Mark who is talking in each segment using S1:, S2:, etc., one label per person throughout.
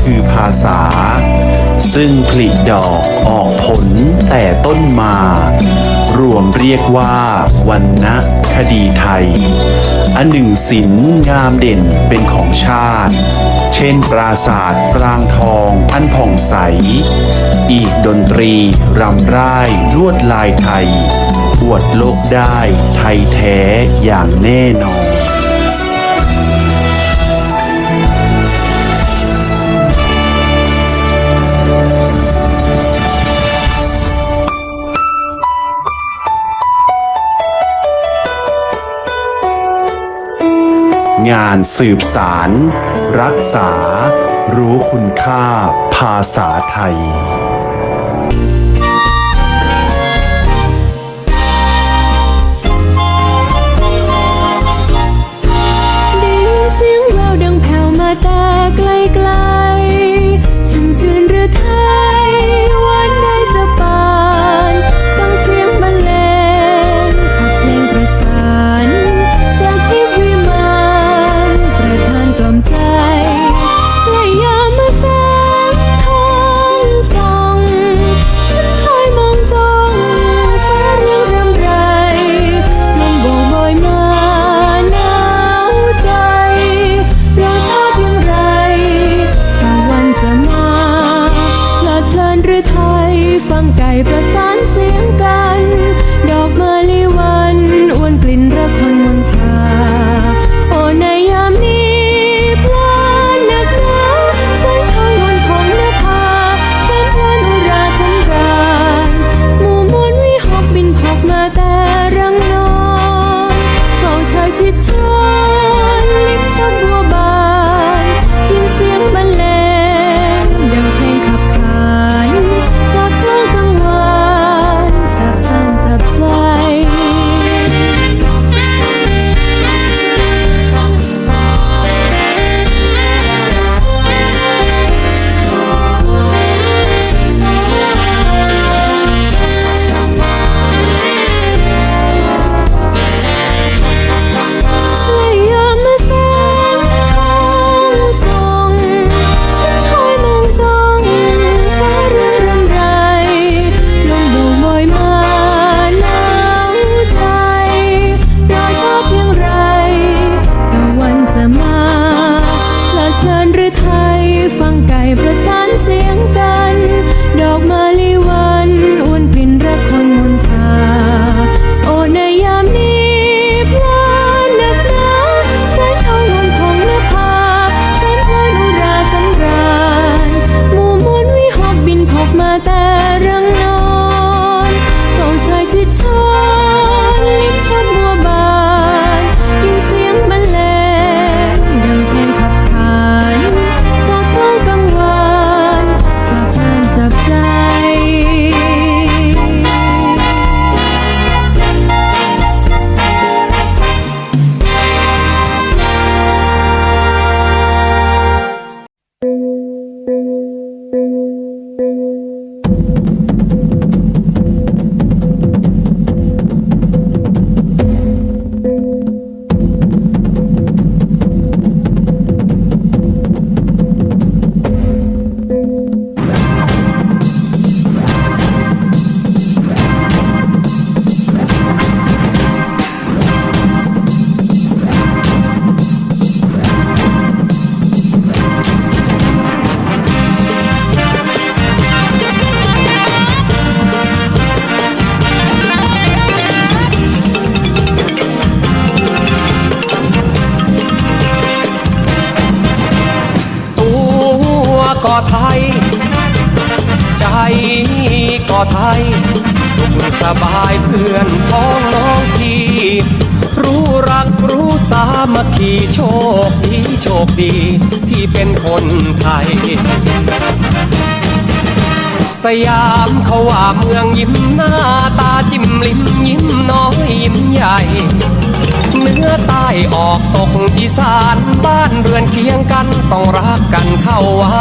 S1: คือภาษา ซึ่งผลิดอกออกผลแต่ต้นมา รวมเรียกว่าวันนะคดีไทย อันหนึ่งศิลป์งามเด่นเป็นของชาติ เช่นปราศาสตร์ปรางทองอันผ่องใส อีกดนตรีรำร่ายลวดลายไทยอวดโลกได้ไทยแท้อย่างแน่นอน
S2: งานสืบสาร รักษา รู้คุณค่าภาษาไทย
S3: ไทย ใจก่อไทย สุขสบายเพื่อนพ้องน้องพี่รู้รักรู้สา
S4: มัคคีโชคดีโชคดีที่เป็นคนไทย สยามเขาว่าเมืองยิ้มหน้า ออกตกอีสานบ้านเรือนเคียงกันต้องรักกันเข้าไว้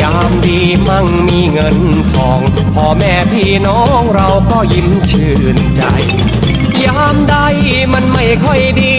S4: ยามดีมั่งมีเงินทองพ่อแม่พี่น้องเราก็ยิ้มชื่นใจ ยามใดมันไม่ค่อยดี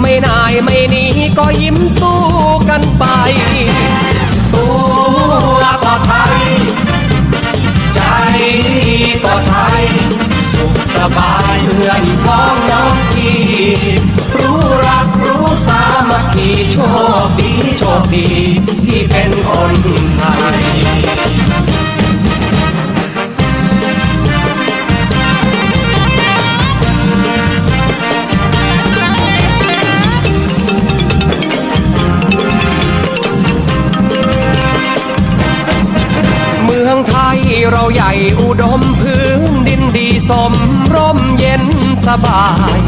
S4: ไม่นายไม่นีก็ยิ้มสู้กันไป ตัวก็ไทย ใจก็ไทย สุขสบายเพื่อน เป็นคนไทยไทยเราใหญ่อุดมพื้นดินดีสมร่มเย็นสบาย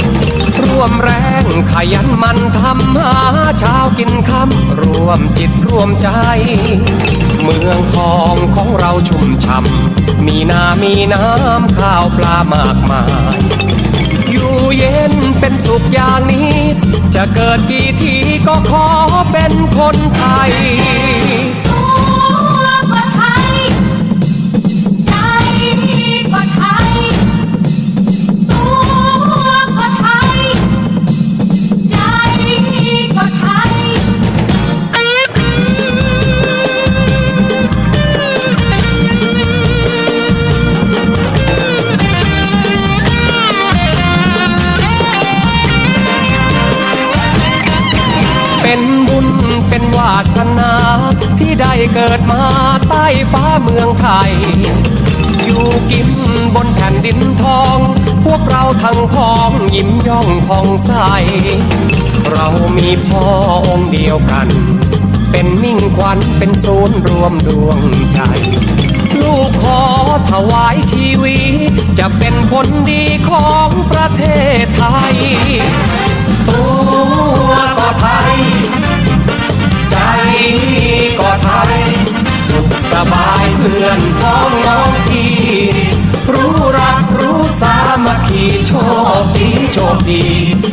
S4: วมแรงขยันมันทำหาเช้ากินค่ำรวมจิตรวมใจ เมืองทองของเราชุ่มช่ำมีนามีน้ำข้าวปลามากมาย อยู่เย็นเป็นสุขอย่างนี้ จะเกิดกี่ทีก็ขอเป็นคนไทย เป็นบุญเป็นวาสนาที่ได้เกิดมาใต้ฟ้าเมืองไทย อยู่กินบนแผ่นดินทอง พวกเราทั้งพ้องยิ้มย่องผ่องใส เรามีพ่อองค์เดียวกัน เป็นมิ่งขวัญเป็นศูนย์รวมดวงใจ ลูกขอถวายชีวิตจะเป็นคนดีของประเทศไทย โชคดีโชคดี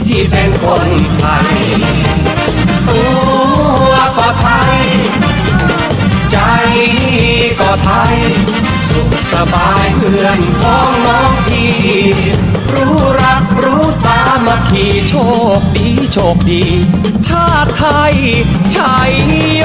S4: ที่เป็นคนไทยตัวก็ไทย ใจก็ไทย สุขสบายเพื่อนพ้องน้องพี่รู้รักรู้สามัคคีโชคดีโชคดี ชาติไทยชัยโย